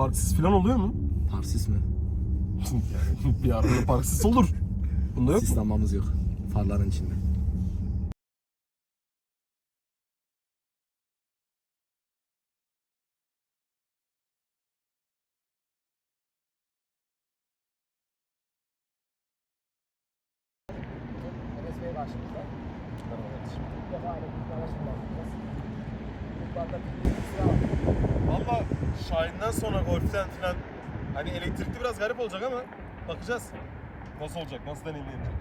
parksiz falan oluyor mu? Parsis mi? yani bir arada parksiz olur. Bunda yok mu? Sis lambamız yok. Farların içinde. Enes Bey karşımızda. İlk defa elektrikli araç kullanacağız. Yıllarda bir sıra var. Valla Şahin'den sonra Golf'ten falan hani elektrikli biraz garip olacak ama bakacağız. Nasıl deneyimlenecek.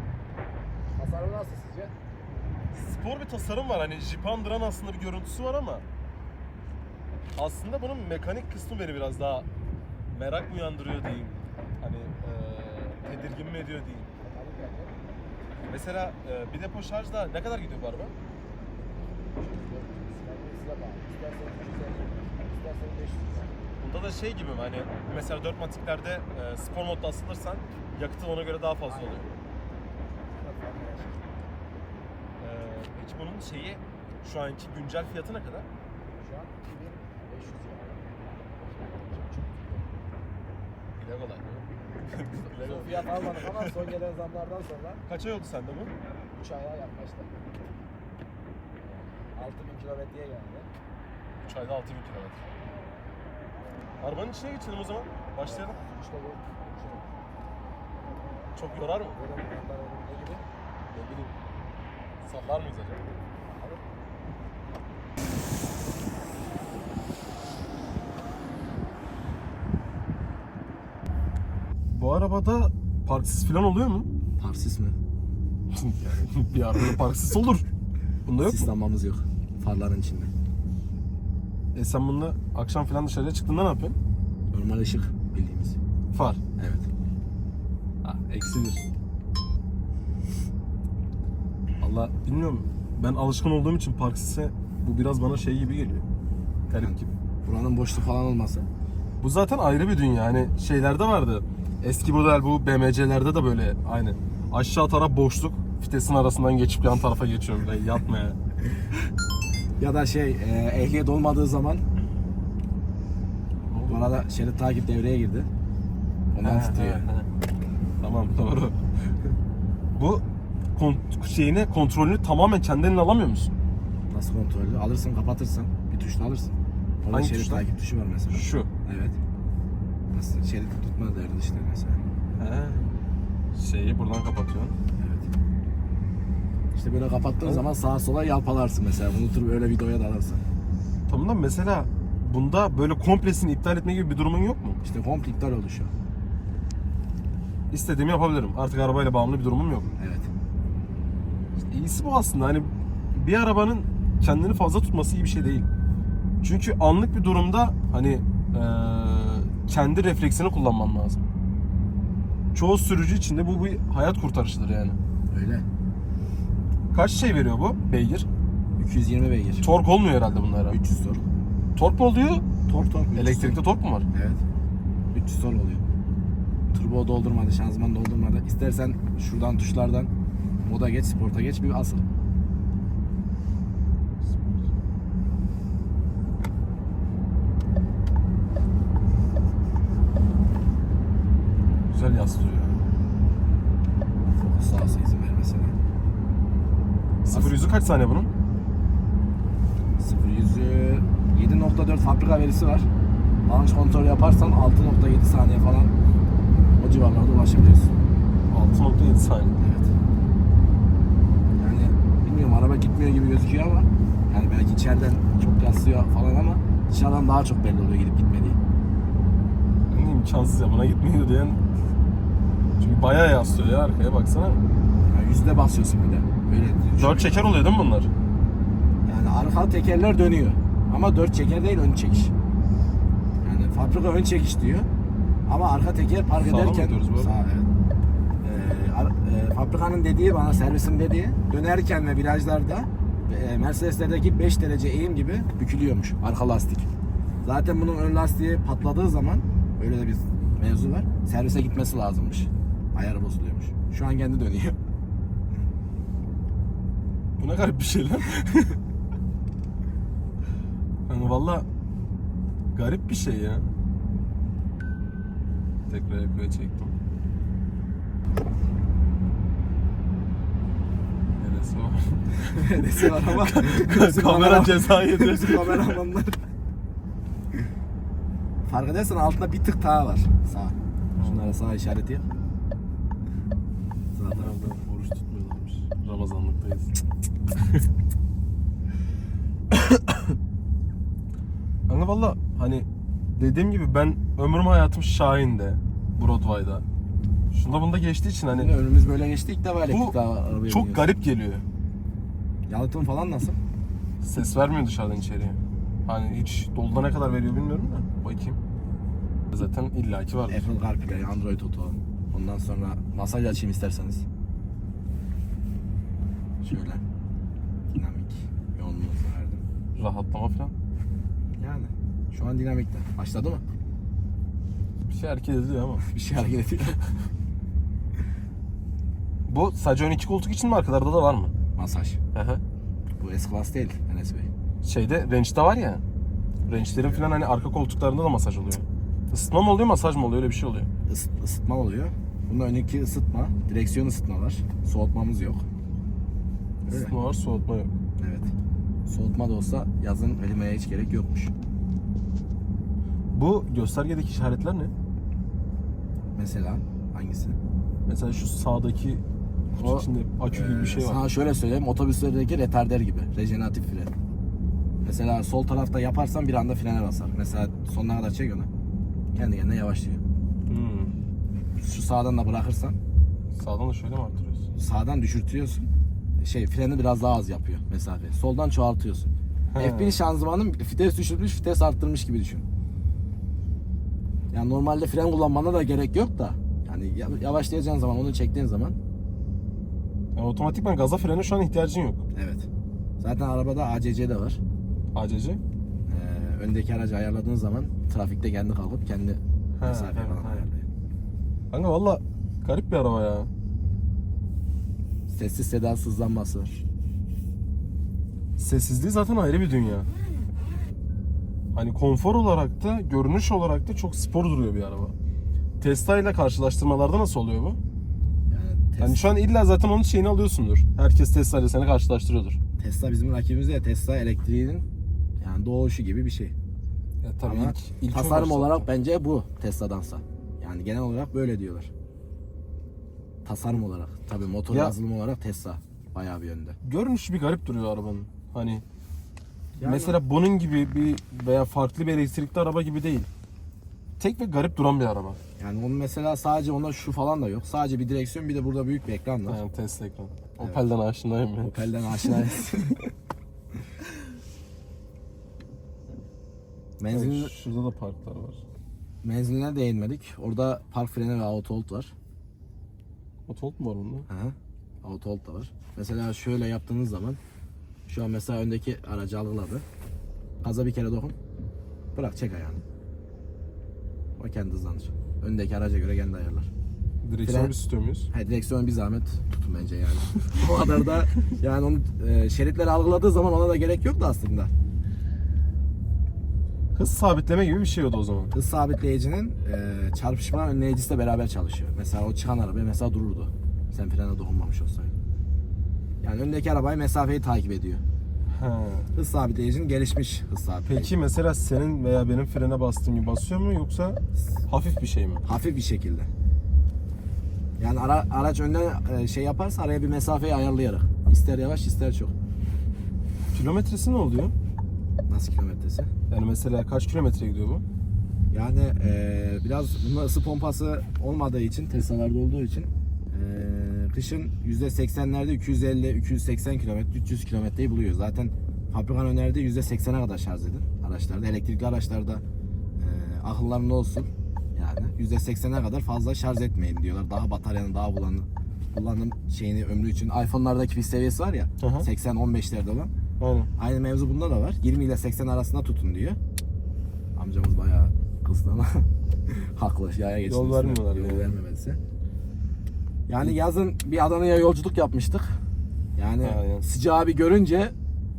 Tasarım nasıl sizce? Spor bir tasarım var hani Jeep andıran aslında bir görüntüsü var ama aslında bunun mekanik kısmı beni biraz daha merak mı uyandırıyor diyeyim. Hani eee tedirgin mi ediyor diyeyim. Mesela eee, bir depo şarjda ne kadar gidiyor bu araba? 300, 400. Bence size bağlı. İsterseniz 350, isterseniz 500 lira. Bunda da şey gibi mi hani mesela 4 matiklerde eee, spor modda asılırsan yakıtı ona göre daha fazla oluyor. Çok fazla yaşıyor. Eee, peki bunun şeyi şu anki güncel fiyatı ne kadar? Şu an 2500 lira. Dile Son fiyat almadık ama son gelen zamlardan sonra Kaç ay oldu sende bu? 3 aya yaklaştı. 6000 kilometreye geldi. 3 ayda 6000 kilometre. Arabanın içine geçelim o zaman. Başlayalım. İşte bu. Çok yorar mı? böyle bunlar önünde gibi. Ne bileyim. Sallar mıyız acaba? Bu arabada parksiz falan oluyor mu? Parsis mi? yani bir arada parksiz olur. Bunda yok Sis mu? lambamız yok. Farların içinde. E sen bununla akşam falan dışarıya çıktığında ne yapıyorsun? Normal ışık bildiğimiz. Far. Evet. Ha, eksi bir. Allah bilmiyorum. Ben alışkın olduğum için parksizse bu biraz bana şey gibi geliyor. Garip gibi. Buranın boşluk falan olması. Bu zaten ayrı bir dünya. Hani şeylerde vardı. Eski model bu BMC'lerde de böyle aynı. Aşağı taraf boşluk. Vitesin arasından geçip yan tarafa geçiyorum böyle yatmaya. Ya da şey e, ehliyet olmadığı zaman bu arada şerit takip devreye girdi. Ondan titriyor. tamam doğru. bu kon- şeyini kontrolünü tamamen kendi eline alamıyor musun? Nasıl kontrollü? Alırsın kapatırsın. Bir tuşla alırsın. Orada Hangi şerit tuşla? takip tuşu var mesela. Şu. Evet. Nasıl şerit tutma derdi işte mesela. He. Şeyi buradan kapatıyorsun. Evet. İşte böyle kapattığın zaman sağa sola yalpalarsın mesela. Unutur öyle videoya da alırsın. Tamam da mesela bunda böyle komplesini iptal etme gibi bir durumun yok mu? İşte komple iptal oldu şu an. İstediğimi yapabilirim. Artık arabayla bağımlı bir durumum yok. Evet. İyisi bu aslında. Hani bir arabanın kendini fazla tutması iyi bir şey değil. Çünkü anlık bir durumda hani eee, kendi refleksini kullanman lazım. Çoğu sürücü için de bu bir hayat kurtarıcıdır yani. Öyle. Kaç şey veriyor bu beygir? 220 beygir. Tork olmuyor herhalde bunlara. 300 tork. Tork mu oluyor? Tork tork. 300 Elektrikte tork mu var? Evet. 300 tork oluyor. Turbo doldurmadı, şanzıman doldurmadı. İstersen şuradan tuşlardan moda geç, sporta geç bir asıl. Güzel yaslıyor. Fokus sağsı izin vermesine. Sıfır yüzü kaç saniye bunun? 0 yüzü 7.4 fabrika verisi var. Launch kontrol yaparsan 6.7 saniye falan o civarlarda ulaşabiliyorsun. 6.7 saniye. Evet. Araba gitmiyor gibi gözüküyor ama yani belki içeriden çok yaslıyor falan ama dışarıdan daha çok belli oluyor gidip gitmediği. Yani imkansız ya buna gitmiyor diyen. Çünkü bayağı yaslıyor ya arkaya baksana. Yani yüzde basıyorsun bir de. Öyle. Dört çeker oluyor değil mi bunlar? Yani arka tekerler dönüyor. Ama dört çeker değil ön çekiş. Yani fabrika ön çekiş diyor. Ama arka teker park Sağa mı ederken gidiyoruz bu arada? Sağa, evet. Fabrikanın dediği bana servisin dediği dönerken ve virajlarda e, Mercedeslerdeki 5 derece eğim gibi bükülüyormuş arka lastik. Zaten bunun ön lastiği patladığı zaman öyle de bir mevzu var. Servise gitmesi lazımmış. Ayarı bozuluyormuş. Şu an kendi dönüyor. Bu ne garip bir şey lan. yani valla garip bir şey ya. Tekrar ekoya çektim. Neresi var? Nesi var ama. bizim Kamera ceza yedi. Bizim kameramanlar. Fark edersen altında bir tık daha var. Sağ. Şunlara sağ işareti yap. Tarafta. Herhalde oruç tutmuyorlarmış. Ramazanlıktayız. Kanka valla hani dediğim gibi ben ömrüm hayatım Şahin'de, Broadway'da. Şunda bunda geçtiği için hani önümüz böyle geçti ilk defa bu daha arabaya çok biniyoruz. garip geliyor. Yalıtım falan nasıl? Ses vermiyor dışarıdan içeriye. Hani hiç doluda ne kadar veriyor bilmiyorum da bakayım. Zaten illaki var. Apple CarPlay, Android Auto. Ondan sonra masaj açayım isterseniz. Şöyle. Dinamik. Yoğunluğunuzu verdim. Rahatlama falan. Yani. Şu an dinamikte. Başladı mı? Bir şey hareket ediyor ama. Bir şey hareket ediyor. Bu sadece ön iki koltuk için mi arkalarda da var mı? Masaj. Hı hı. Bu S-Class değil Enes Bey. Şeyde Range'de var ya. Range'lerin falan hani arka koltuklarında da masaj oluyor. Isıtma mı oluyor masaj mı oluyor öyle bir şey oluyor. Is, ısıtma oluyor. Bunda önündeki ısıtma, direksiyon ısıtma var. Soğutmamız yok. Öyle. Isıtma var soğutma yok. Evet. Soğutma da olsa yazın elimeye hiç gerek yokmuş. Bu göstergedeki işaretler ne? Mesela hangisi? Mesela şu sağdaki kutu O, içinde akü gibi bir şey Ee, var. Sana şöyle söyleyeyim, otobüslerdeki retarder gibi, rejeneratif fren. Mesela sol tarafta yaparsan bir anda frene basar. Mesela sonuna kadar çek onu. Kendi kendine yavaşlıyor. Hmm. Şu sağdan da bırakırsan Sağdan da şöyle mi arttırıyorsun? sağdan düşürtüyorsun. Şey freni biraz daha az yapıyor mesafe. Soldan çoğaltıyorsun. He. F1 şanzımanın vites düşürmüş, vites arttırmış gibi düşün. Yani normalde fren kullanmana da gerek yok da. Yani ya- yavaşlayacağın zaman, onu çektiğin zaman Yani otomatikman gaza frene şu an ihtiyacın yok. evet. Zaten arabada ACC de var. ACC. Ee, öndeki aracı ayarladığın zaman trafikte kendi kalkıp kendi mesafeyi falan ayarlıyor. Kanka valla garip bir araba ya. Sessiz sedasız hızlanması var. Sessizliği zaten ayrı bir dünya. Hani konfor olarak da görünüş olarak da çok spor duruyor bir araba. Tesla ile karşılaştırmalarda nasıl oluyor bu? Tesla, Yani şu an illa zaten onun şeyini alıyorsundur. Herkes Tesla ile seni karşılaştırıyordur. Tesla bizim rakibimiz ya Tesla elektriğinin yani doğuşu gibi bir şey. Ya tabii Ama ilk, ilk tasarım olarak bence bu Tesla'dansa. Yani genel olarak böyle diyorlar. Tasarım olarak. Tabii motor Ya- yazılım olarak Tesla bayağı bir önde. Görünüşü bir garip duruyor arabanın. Hani Yani- mesela bunun gibi bir veya farklı bir elektrikli araba gibi değil. Tek ve garip duran bir araba. Yani onun mesela sadece onda şu falan da yok. Sadece bir direksiyon bir de burada büyük bir ekran var. Yani Tesla ekran. Evet. Opel'den aşinayım ya. Opel'den aşinayız. Menzil, Evet, şurada da parklar var. menziline değinmedik. Orada park freni ve auto hold var. Otolt mu var bunda? Hı hı. Auto hold da var. Mesela şöyle yaptığınız zaman şu an mesela öndeki aracı algıladı. Gaza bir kere dokun. Bırak çek ayağını. O kendi hızlanır. Öndeki araca göre kendi ayarlar. Direksiyonu Fren- bir tutuyor muyuz? He, direksiyonu bir zahmet tutun bence yani. o kadar da yani onu e, şeritleri algıladığı zaman ona da gerek yoktu aslında. Hız sabitleme gibi bir şey oldu o zaman. Hız sabitleyicinin e, çarpışma önleyicisi de beraber çalışıyor. Mesela o çıkan araba mesela dururdu. Sen frene dokunmamış olsaydın. Yani öndeki arabayı mesafeyi takip ediyor. Ha. Hız sabitleyicinin gelişmiş hız sabitleyici. Peki mesela senin veya benim frene bastığım gibi basıyor mu yoksa hafif bir şey mi? Hafif bir şekilde. Yani ara, araç önden e, şey yaparsa araya bir mesafeyi ayarlayarak. İster yavaş ister çok. Kilometresi ne oluyor? Nasıl kilometresi? Yani mesela kaç kilometre gidiyor bu? Yani e, biraz bunda ısı pompası olmadığı için Tesla'larda olduğu için e, kışın %80'lerde 250-280 kilometre 300 kilometreyi buluyor. Zaten fabrikanın önerdiği %80'e kadar şarj edin araçlarda. Elektrikli araçlarda e, akıllarında olsun. Yani %80'e kadar fazla şarj etmeyin diyorlar. Daha bataryanın daha kullanım, kullanım şeyini ömrü için. iPhone'lardaki pil seviyesi var ya Hı hı. 80-15'lerde olan. Aynen. Aynı mevzu bunda da var. 20 ile 80 arasında tutun diyor. Amcamız bayağı kızdı ama haklı. Yaya geçti. Yol vermiyorlar Yol yani. vermemesi. Yani yazın bir Adana'ya yolculuk yapmıştık. Yani yani. sıcağı bir görünce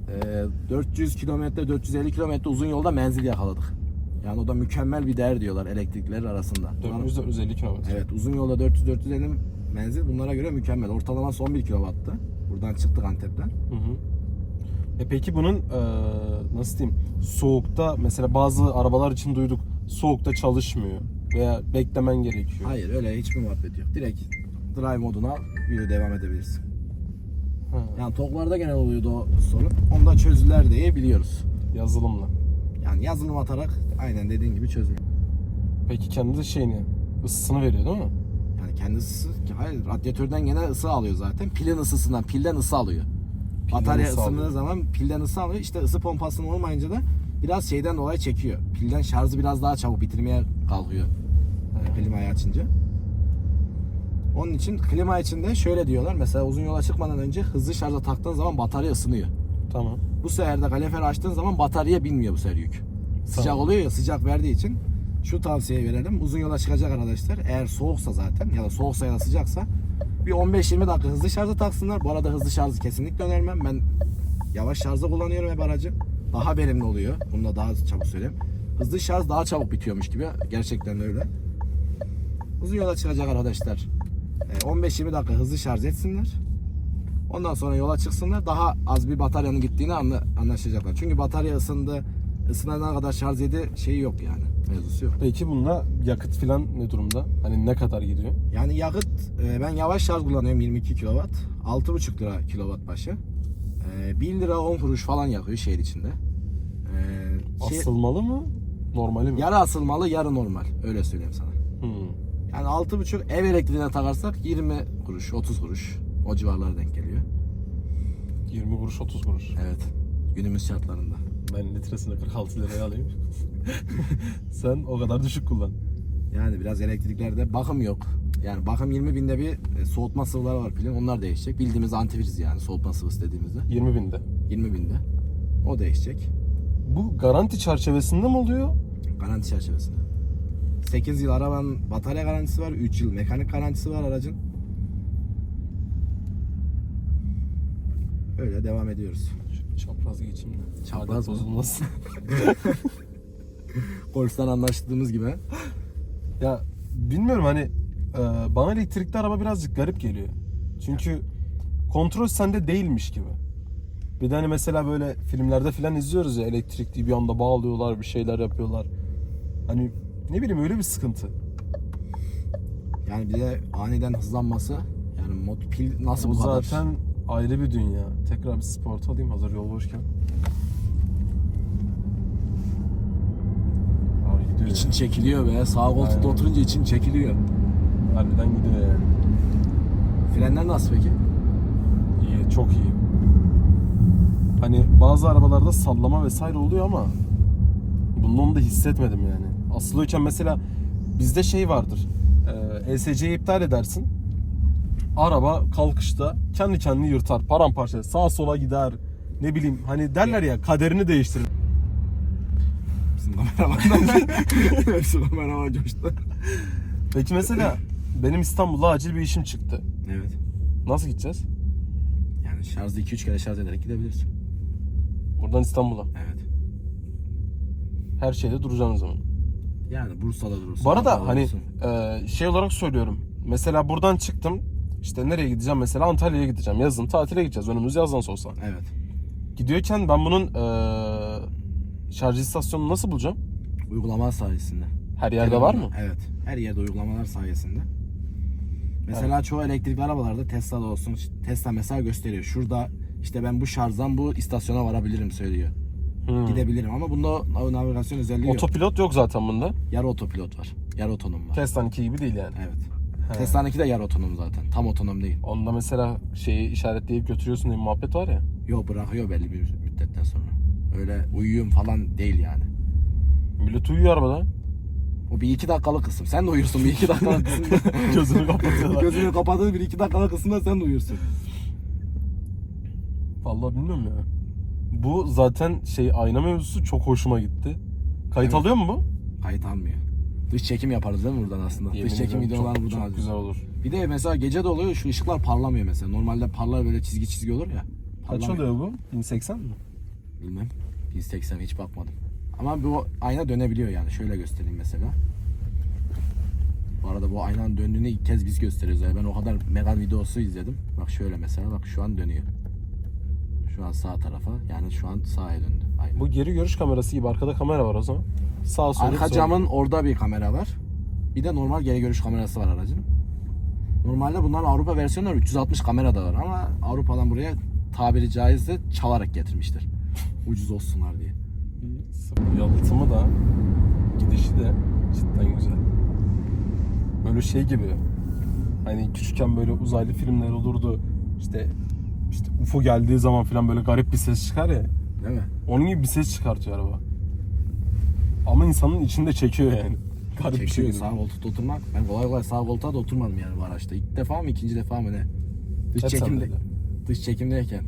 e, 400 kilometre, 450 kilometre uzun yolda menzil yakaladık. Yani o da mükemmel bir değer diyorlar elektrikler arasında. 400-450 kilometre. Evet uzun yolda 400-450 menzil bunlara göre mükemmel. Ortalaması 11 kW'tı. Buradan çıktık Antep'ten. Hı hı. E peki bunun e, nasıl diyeyim soğukta mesela bazı arabalar için duyduk soğukta çalışmıyor veya beklemen gerekiyor. Hayır öyle hiçbir muhabbet yok. Direkt drive moduna yürü devam edebilirsin. Ha, Yani toklarda genel oluyordu o sorun. Onda çözüler diye biliyoruz. yazılımla. Yani yazılım atarak aynen dediğin gibi çözülür. Peki kendi şeyini ısısını veriyor değil mi? Yani kendisi hayır radyatörden gene ısı alıyor zaten. Pilin ısısından pilden ısı alıyor. Batarya ısı ısındığı alıyor. zaman pilden ısı alıyor. İşte ısı pompasının olmayınca da biraz şeyden dolayı çekiyor. Pilden şarjı biraz daha çabuk bitirmeye kalkıyor. Yani klimayı açınca. Onun için klima içinde şöyle diyorlar. Mesela uzun yola çıkmadan önce hızlı şarja taktığın zaman batarya ısınıyor. Tamam. Bu sefer de kalorifer açtığın zaman bataryaya binmiyor bu sefer yük. Sıcak Tamam. oluyor ya sıcak verdiği için şu tavsiyeyi verelim. Uzun yola çıkacak arkadaşlar eğer soğuksa zaten ya da soğuksa ya da sıcaksa bir 15-20 dakika hızlı şarja taksınlar. Bu arada hızlı şarjı kesinlikle önermem. Ben yavaş şarjda kullanıyorum hep aracı. Daha verimli oluyor. Bunu da daha çabuk söyleyeyim. Hızlı şarj daha çabuk bitiyormuş gibi. Gerçekten öyle. Uzun yola çıkacak arkadaşlar. E, 15-20 dakika hızlı şarj etsinler. Ondan sonra yola çıksınlar. Daha az bir bataryanın gittiğini anla, anlaşacaklar. Çünkü batarya ısındı, ısınana kadar şarj yedi şeyi yok yani. Mevzusu yok. Peki bunda yakıt filan ne durumda? Hani ne kadar gidiyor? Yani yakıt e, ben yavaş şarj kullanıyorum 22 kW. 6,5 lira kilowatt başı. E, 1 lira 10 kuruş falan yakıyor şehir içinde. E, şey- Asılmalı mı? Normali mi? yarı asılmalı yarı normal. Öyle söyleyeyim sana. Hmm. Yani 6,5 ev elektriğine takarsak 20 kuruş 30 kuruş. O civarlara denk geliyor. 20 kuruş 30 kuruş. Evet. Günümüz şartlarında. Ben litresini 46 liraya alayım. Sen o kadar düşük kullan. Yani biraz elektriklerde bakım yok. Yani bakım 20 binde bir e, soğutma sıvıları var pilin. Onlar değişecek. Bildiğimiz antifriz yani soğutma sıvısı dediğimizde. 20 binde. 20 binde. O değişecek. Bu garanti çerçevesinde mi oluyor? Garanti çerçevesinde. 8 yıl arabanın batarya garantisi var. 3 yıl mekanik garantisi var aracın. Öyle devam ediyoruz. Çapraz geçeyim de. Çapraz bozulmasın. Golf'tan anlaştığımız gibi. ya bilmiyorum hani e, bana elektrikli araba birazcık garip geliyor. Çünkü kontrol sende değilmiş gibi. Bir de hani mesela böyle filmlerde filan izliyoruz ya elektrikli bir anda bağlıyorlar bir şeyler yapıyorlar. Hani ne bileyim öyle bir sıkıntı. Yani bir de aniden hızlanması. Yani mod pil nasıl Bu bu kadar? zaten ayrı bir dünya. Tekrar bir sport alayım hazır yol boşken. Abi gidiyor. İçin çekiliyor be. Sağ koltukta Aynen. oturunca için çekiliyor. Harbiden gidiyor yani. Frenler nasıl peki? İyi, çok iyi. Hani bazı arabalarda sallama vesaire oluyor ama bunda onu da hissetmedim yani. Asılıyken mesela bizde şey vardır. E, ESC'yi iptal edersin. Araba kalkışta kendi kendini yırtar, paramparça, sağa sola gider. Ne bileyim hani derler ya kaderini değiştirir. Bizim kameramandan. Bizim kameraman coştu. Peki mesela benim İstanbul'da acil bir işim çıktı. Evet. Nasıl gideceğiz? Yani şarjda 2-3 kere şarj ederek gidebilirsin. Buradan İstanbul'a. Evet. Her şeyde duracağım o zaman. Yani Bursa'da durursun. Bu arada hani durursun. e, şey olarak söylüyorum. Mesela buradan çıktım. İşte nereye gideceğim? Mesela Antalya'ya gideceğim. Yazın tatile gideceğiz. Önümüz yazdan olsa. Evet. Gidiyorken ben bunun e, şarj istasyonunu nasıl bulacağım? Uygulama sayesinde. Her yerde var mı? Evet. Her yerde uygulamalar sayesinde. Mesela çoğu elektrikli arabalarda Tesla'da olsun. Tesla mesela gösteriyor. Şurada işte ben bu şarjdan bu istasyona varabilirim söylüyor. Hmm. Gidebilirim ama bunda navigasyon özelliği yok. Otopilot yok zaten bunda. Yarı otopilot var. Yarı otonom var. Tesla'nınki gibi değil yani. Evet. He. Tesla'nınki de yarı otonom zaten. Tam otonom değil. Onda mesela şeyi işaretleyip götürüyorsun diye muhabbet var ya. Yo bırakıyor belli bir müddetten sonra. Öyle uyuyum falan değil yani. Millet uyuyor arabada. O bir iki dakikalık kısım. Sen de uyursun bir iki dakikalık kısımda. Gözünü kapatıyorlar. Gözünü kapadığı bir iki dakikalık kısımda sen de uyursun. Vallahi bilmiyorum ya. Bu zaten şey ayna mevzusu çok hoşuma gitti. Kayıt Evet. alıyor mu bu? Kayıt almıyor. Dış çekim yaparız değil mi buradan aslında? Yemin Dış çekim ediyorum, videolarını çok, buradan çok güzel olur. Bir de mesela gece de oluyor şu ışıklar parlamıyor mesela. Normalde parlar böyle çizgi çizgi olur ya. Kaç Parlamıyor. oluyor bu? 1080 mi? Bilmem. 180 hiç bakmadım. Ama bu ayna dönebiliyor yani. Şöyle göstereyim mesela. Bu arada bu aynanın döndüğünü ilk kez biz gösteriyoruz. Yani ben o kadar Megan videosu izledim. Bak şöyle mesela bak şu an dönüyor. Şu an sağ tarafa yani şu an sağa döndü. Aynen. Bu geri görüş kamerası gibi arkada kamera var o zaman. Sağ sol. Arka sol. camın orada bir kamera var. Bir de normal geri görüş kamerası var aracın. Normalde bunların Avrupa versiyonları 360 kamera da var ama Avrupa'dan buraya tabiri caizse çalarak getirmişler. Ucuz olsunlar diye. Yalıtımı da gidişi de cidden güzel. Böyle şey gibi. Hani küçükken böyle uzaylı filmler olurdu. İşte işte UFO geldiği zaman falan böyle garip bir ses çıkar ya. Değil mi? Onun gibi bir ses çıkartıyor araba. Ama insanın içinde çekiyor yani. Garip bir Çekiyor şekilde. sağ koltukta oturmak. Ben kolay kolay sağ koltuğa da oturmadım yani bu araçta. İlk defa mı ikinci defa mı ne? Dış Hep çekimde, sendeydi. dış çekimdeyken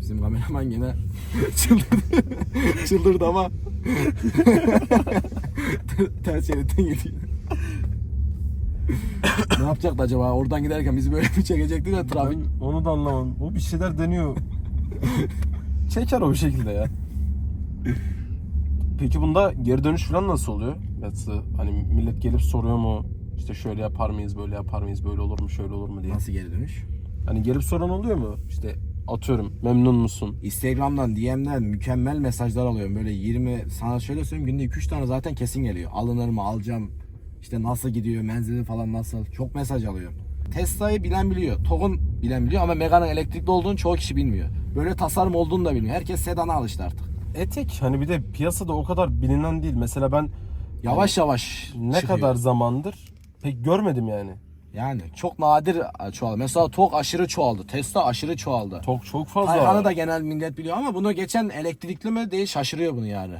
bizim kameraman gene çıldırdı. çıldırdı ama ters şeritten gidiyor. Ne yapacaktı acaba? Oradan giderken bizi böyle mi çekecekti de trafik Ben onu da anlamadım. O bir şeyler deniyor. Çeker o bir şekilde ya. Peki bunda geri dönüş falan nasıl oluyor? Mesela hani millet gelip soruyor mu? İşte şöyle yapar mıyız, böyle yapar mıyız, böyle olur mu, şöyle olur mu diye. nasıl geri dönüş? Hani gelip soran oluyor mu? İşte atıyorum memnun musun? Instagram'dan, DM'den mükemmel mesajlar alıyorum. Böyle 20, sana şöyle söyleyeyim günde 2-3 tane zaten kesin geliyor. Alınır mı, alacağım. İşte nasıl gidiyor, menzili falan nasıl. Çok mesaj alıyorum. Tesla'yı bilen biliyor. TOG'un bilen biliyor ama Megane'ın elektrikli olduğunu çoğu kişi bilmiyor. Böyle tasarım olduğunu da bilmiyor. Herkes sedana alıştı artık. Etek hani bir de piyasada o kadar bilinen değil. Mesela ben Yavaş yavaş ne çıkıyor. kadar zamandır pek görmedim yani. Yani çok nadir çoğaldı. Mesela TOG aşırı çoğaldı. Tesla aşırı çoğaldı. Çok çok fazla. Taycan'ı da genel millet biliyor ama bunu geçen elektrikli mi değil şaşırıyor bunu yani.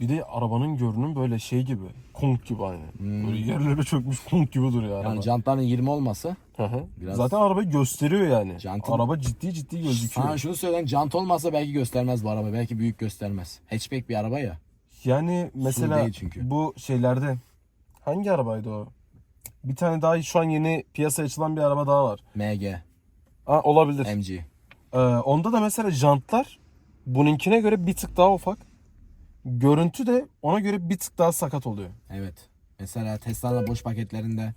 Bir de arabanın görünüm böyle şey gibi. Konk gibi aynı. Böyle yerlere çökmüş konk gibi duruyor araba. Yani jantların 20 olması Hı hı. Biraz- Zaten arabayı gösteriyor yani. Jantın- Araba ciddi ciddi gözüküyor. Sana şunu söyleyeyim jant olmasa belki göstermez bu araba. Belki büyük göstermez. Hatchback bir araba ya. Yani mesela çünkü. bu şeylerde hangi arabaydı o? Bir tane daha şu an yeni piyasaya açılan bir araba daha var. MG, Ha, olabilir. MG. Ee, onda da mesela jantlar bununkine göre bir tık daha ufak. Görüntü de ona göre bir tık daha sakat oluyor. Evet. Mesela Tesla'nın boş paketlerinde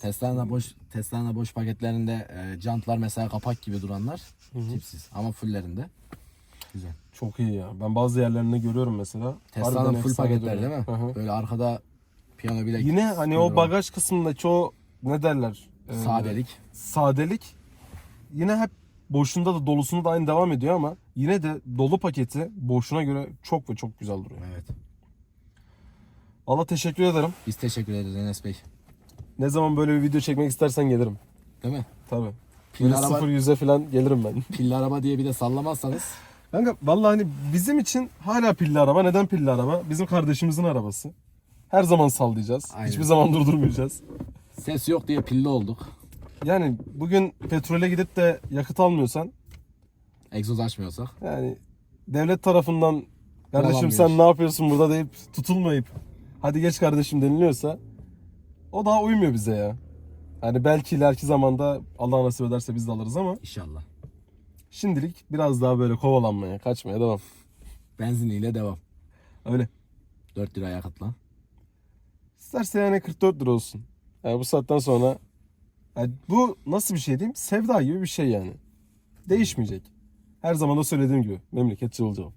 Tesla'nın boş Tesla'nın boş paketlerinde e, jantlar mesela kapak gibi duranlar tipsiz ama fulllerinde güzel. Çok iyi ya. Ben bazı yerlerinde görüyorum mesela. Tesla'nın Harbiden full efsane paketler değil mi? Hı hı. Böyle arkada piyano bilek. Yine hani o bagaj kısmındaki o ne derler? Ee, sadelik. sadelik yine hep boşunda da dolusunda da aynı devam ediyor ama yine de dolu paketi boşuna göre çok ve çok güzel duruyor. Evet. Allah teşekkür ederim. Biz teşekkür ederiz Enes Bey. Ne zaman böyle bir video çekmek istersen gelirim. Değil mi? Tabii. Pilli Böyle araba, sıfır yüze falan gelirim ben. pilli araba diye bir de sallamazsanız Kanka vallahi hani bizim için hala pilli araba. Neden pilli araba? Bizim kardeşimizin arabası. Her zaman sallayacağız. Aynen. Hiçbir zaman durdurmayacağız. ses yok diye pilli olduk. Yani bugün petrole gidip de yakıt almıyorsan Egzoz açmıyorsak. yani devlet tarafından kardeşim sen ne yapıyorsun burada deyip tutulmayıp hadi geç kardeşim deniliyorsa o daha uymuyor bize ya. Hani belki ileriki zamanda Allah nasip ederse biz de alırız ama İnşallah. şimdilik biraz daha böyle kovalanmaya, kaçmaya devam. Benziniyle devam. Öyle. 4 lira yakıtla. İsterse yani 44 lira olsun. Yani bu saatten sonra yani bu nasıl bir şey diyeyim? Sevda gibi bir şey yani. Değişmeyecek. Her zaman da söylediğim gibi memleket cıvıl cıvıl.